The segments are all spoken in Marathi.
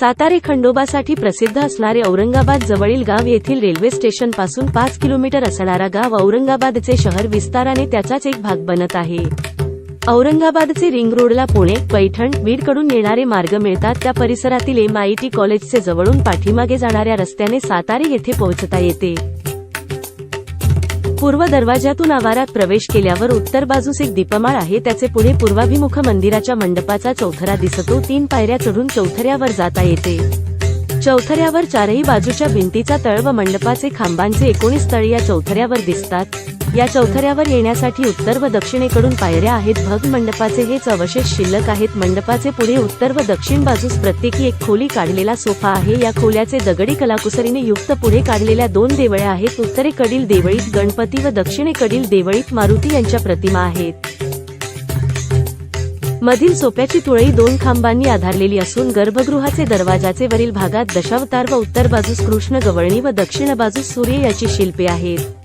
सातारे खंडोबासाठी प्रसिद्ध असणारे औरंगाबाद जवळील गाव येथील रेल्वे स्टेशनपासून पाच किलोमीटर असणारा गाव औरंगाबादचे शहर विस्ताराने त्याचाच एक भाग बनत आहे. औरंगाबादचे रिंग रोडला पुणे पैठण बीडकडून येणारे मार्ग मिळतात. त्या परिसरातील एमआयटी कॉलेजचे जवळून पाठीमागे जाणाऱ्या रस्त्याने सातारे येथे पोहोचता येते. पूर्व दरवाजातून आवारात प्रवेश केल्यावर उत्तर बाजूस एक दीपमाळ आहे. त्याचे पुढे पूर्वाभिमुख मंदिराच्या मंडपाचा चौथरा दिसतो. तीन पायऱ्या चढून चौथऱ्यावर जाता येते. चौथऱ्यावर चारही बाजूच्या भिंतीचा तळ व मंडपाचे खांबांचे एकोणीस तळ या चौथऱ्यावर दिसतात. या चौथऱ्यावर येण्यासाठी उत्तर व दक्षिणेकडून पायऱ्या आहेत. भग मंडपाचे हेच अवशेष शिल्लक आहेत. मंडपाचे पुढे उत्तर व दक्षिण बाजूस प्रत्येकी एक खोली काढलेला सोफा आहे. या खोल्याचे दगडी कलाकुसरीने युक्त पुढे काढलेल्या दोन देवळ्या आहेत. उत्तरेकडील देवळीत गणपती व दक्षिणेकडील देवळीत मारुती यांच्या प्रतिमा आहेत. मधील सोप्याची तुळई दोन खांबांनी आधारलेली असून गर्भगृहाचे दरवाजाचे वरील भागात दशावतार व उत्तर बाजूस कृष्ण गवळणी व दक्षिण बाजूस सूर्य याची शिल्पे आहेत.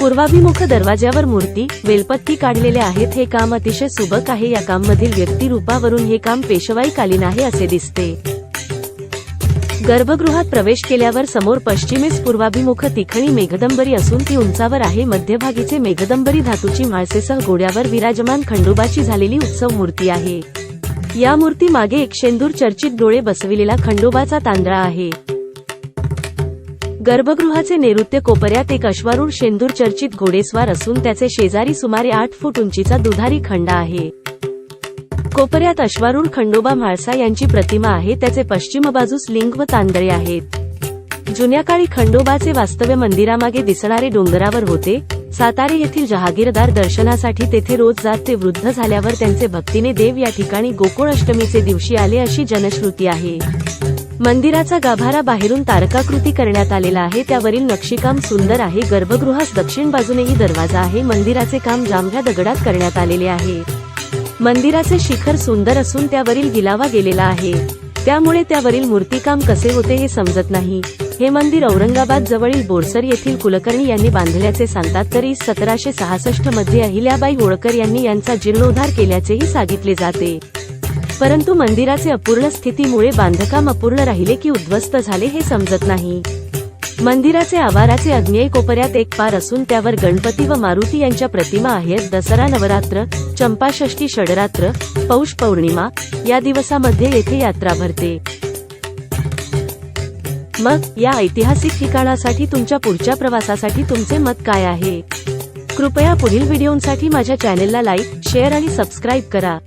पूर्वाभिमुख दरवाज्यावर मूर्ती वेलपत्ती काढलेल्या आहेत हे काम अतिशय सुबक आहे. या काम मधील व्यक्तिरूपावरून हे काम पेशवाईकालीन आहे असे दिसते. गर्भगृहात प्रवेश केल्यावर समोर पश्चिमेस पूर्वाभिमुख तिखणी मेघदंबरी असून ती उंचावर आहे. मध्यभागीचे मेघदंबरी धातूची माळसेसह घोड्यावर विराजमान खंडोबाची झालेली उत्सव मूर्ती आहे. या मूर्ती मागे एक शेंदूर चर्चित डोळे बसविलेला खंडोबाचा तांदळा आहे. गर्भगृहाचे नैऋत्य कोपऱ्यात एक अश्वारूढ शेंदूर चर्चित घोडेस्वार असून त्याचे शेजारी सुमारे आठ फूट उंचीचा दुधारी खंड आहे. कोपऱ्यात अश्वारूढ खंडोबा म्हाळसा यांची प्रतिमा आहे त्याचे पश्चिम बाजूस लिंग व तांदळे आहेत. जुन्या काळी खंडोबाचे वास्तव्य मंदिरामागे दिसणारे डोंगरावर होते. सातारे येथील जहागीरदार दर्शनासाठी तेथे रोज जात ते वृद्ध झाल्यावर त्यांचे भक्तीने देव या ठिकाणी गोकुळ अष्टमीचे दिवशी आले अशी जनश्रुती आहे. मंदिराचा गाभारा बाहेरून तारकाकृती करण्यात आलेला आहे. त्यावरील नक्षीकाम सुंदर आहे. गर्भगृहास दक्षिण बाजूनेही दरवाजा आहे. मंदिराचे काम जांभ्या दगडात करण्यात आलेले आहे. मंदिराचे शिखर सुंदर असून त्यावरील गिलावा गेलेला आहे. त्यामुळे त्यावरील मूर्तिकाम कसे होते हे समजत नाही. हे मंदिर औरंगाबाद जवळील बोरसर येथील कुलकर्णी यांनी बांधल्याचे सांगतात. तरी सतराशे सहासष्टमध्ये अहिल्याबाई होळकर यांनी यांचा जीर्णोद्धार केल्याचेही सांगितले जाते. परंतु मंदिराचे अपूर्ण स्थितीमुळे बांधकाम अपूर्ण राहिले की उद्ध्वस्त झाले हे समजत नाही. मंदिराचे आवाराचे अग्नेय कोपऱ्यात एक पार असून त्यावर गणपती व मारुती यांच्या प्रतिमा आहेत. दसरा नवरात्र चंपाषष्ठी षडरात्र पौष पौर्णिमा या दिवसामध्ये येथे यात्रा भरते. मग या ऐतिहासिक ठिकाणासाठी तुमच्या पुढच्या प्रवासासाठी तुमचे मत काय आहे? कृपया पुढील व्हिडिओंसाठी माझ्या चॅनेलला लाईक शेअर आणि सबस्क्राईब करा.